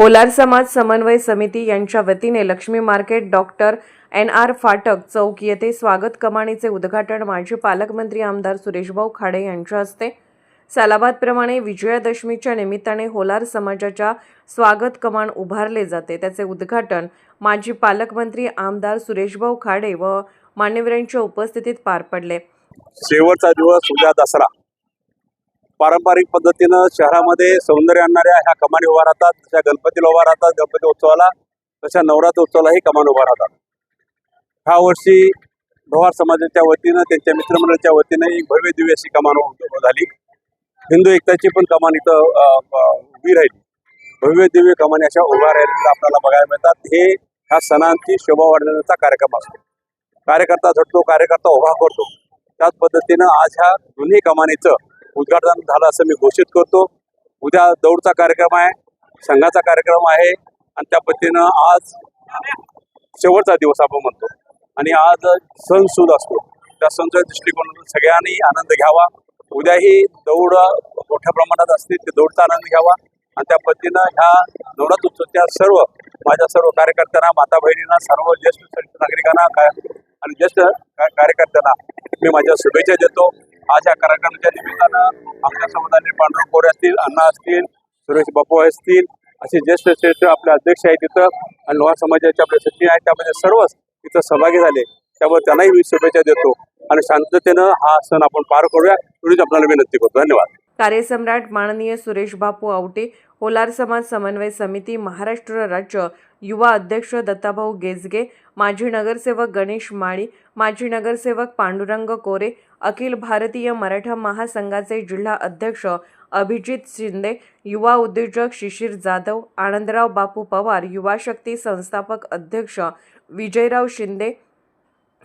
होलार समाज समन्वय समिती यांच्या वतीने Lakshmi market doctor N R Phatak चौक येथे स्वागत कमाणीचे उद्घाटन माजी पालकमंत्री आमदार सुरेशभाऊ खाडे यांच्या हस्ते. सालाबादप्रमाणे विजयादशमीच्या निमित्ताने होलार समाजाच्या स्वागत कमान उभारले जाते. त्याचे उद्घाटन माजी पालकमंत्री आमदार सुरेशभाऊ खाडे व मान्यवरांच्या उपस्थितीत पार पडले. शेवटचा दिवस उद्या दसरा. पारंपरिक पद्धतीनं शहरामध्ये सौंदर्य आणणाऱ्या ह्या कमानी उभा राहतात तशा गणपतीला उभा राहतात गणपती उत्सवाला तशा नवरात्र उत्सवालाही कमान उभा राहतात. ह्या वर्षी लोहार समाजाच्या वतीनं त्यांच्या मित्रमंडळाच्या वतीनं एक भव्य दिव्य अशी कमान झाली. हिंदू एकताची पण कमान इथं उभी राहिली. भव्य दिव्य कमानी अशा उभ्या राहिलेल्या आपल्याला बघायला मिळतात. हे ह्या सणांची शोभा वाढवण्याचा कार्यक्रम असतो. कार्यकर्ता झटतो कार्यकर्ता उभा करतो. त्याच पद्धतीनं आज ह्या दोन्ही कमानीचं उद्घाटन झालं असं मी घोषित करतो. उद्या दौडचा कार्यक्रम आहे संघाचा कार्यक्रम आहे आणि त्या पद्धतीनं आज शेवटचा दिवस आपण म्हणतो. आणि आज सण सुद असतो. त्या सणच्या दृष्टिकोनातून सगळ्यांनी आनंद घ्यावा. उद्याही दौड मोठ्या प्रमाणात असते ते दौडचा आनंद घ्यावा. आणि त्या पद्धतीनं ह्या नवरात्र उत्सवच्या सर्व माझ्या सर्व कार्यकर्त्यांना माता बहिणींना सर्व ज्येष्ठ नागरिकांना काय- आणि ज्येष्ठ का- कार्यकर्त्यांना मी माझ्या शुभेच्छा देतो. आज या कार्यक्रमाच्या निमित्तानं आमच्या समाजाने पांडुरंग कोरे असतील अण्णा असतील सुरेश बापू असतील असे ज्येष्ठ श्रेष्ठ आपले अध्यक्ष आहेत तिथं आणि लोहा समाजाचे आपले सचिव आहेत त्यामध्ये सर्वच तिथं सहभागी झाले. त्यामुळे त्यांनाही मी शुभेच्छा देतो आणि शांततेनं हा सण आपण पार करूया. एवढीच आपल्याला विनंती करतो. धन्यवाद. कार्यसम्राट माननीय सुरेश बापू आवटे होलार समाज समन्वय समिती महाराष्ट्र राज्य युवा अध्यक्ष दत्ताभाऊ गेजगे माजी नगरसेवक गणेश माळी माजी नगरसेवक पांडुरंग कोरे अखिल भारतीय मराठा महासंघाचे जिल्हा अध्यक्ष अभिजित शिंदे युवा उद्योजक शिशिर जाधव आनंदराव बापू पवार युवा शक्ती संस्थापक अध्यक्ष विजयराव शिंदे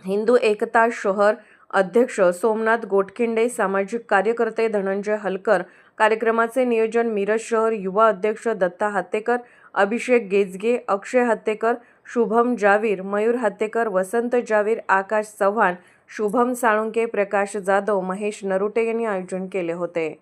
हिंदू एकता शहर अध्यक्ष सोमनाथ गोटखिंडे सामाजिक कार्यकर्ते धनंजय हलकर कार्यक्रमाचे नियोजन मिरज शहर युवा अध्यक्ष दत्ता हत्तेकर अभिषेक गेजगे अक्षय हत्तेकर शुभम जावीर मयूर हत्तेकर वसंत जावीर आकाश चव्हाण शुभम साळुंके प्रकाश जाधव महेश नरुटे यांनी आयोजन केले होते.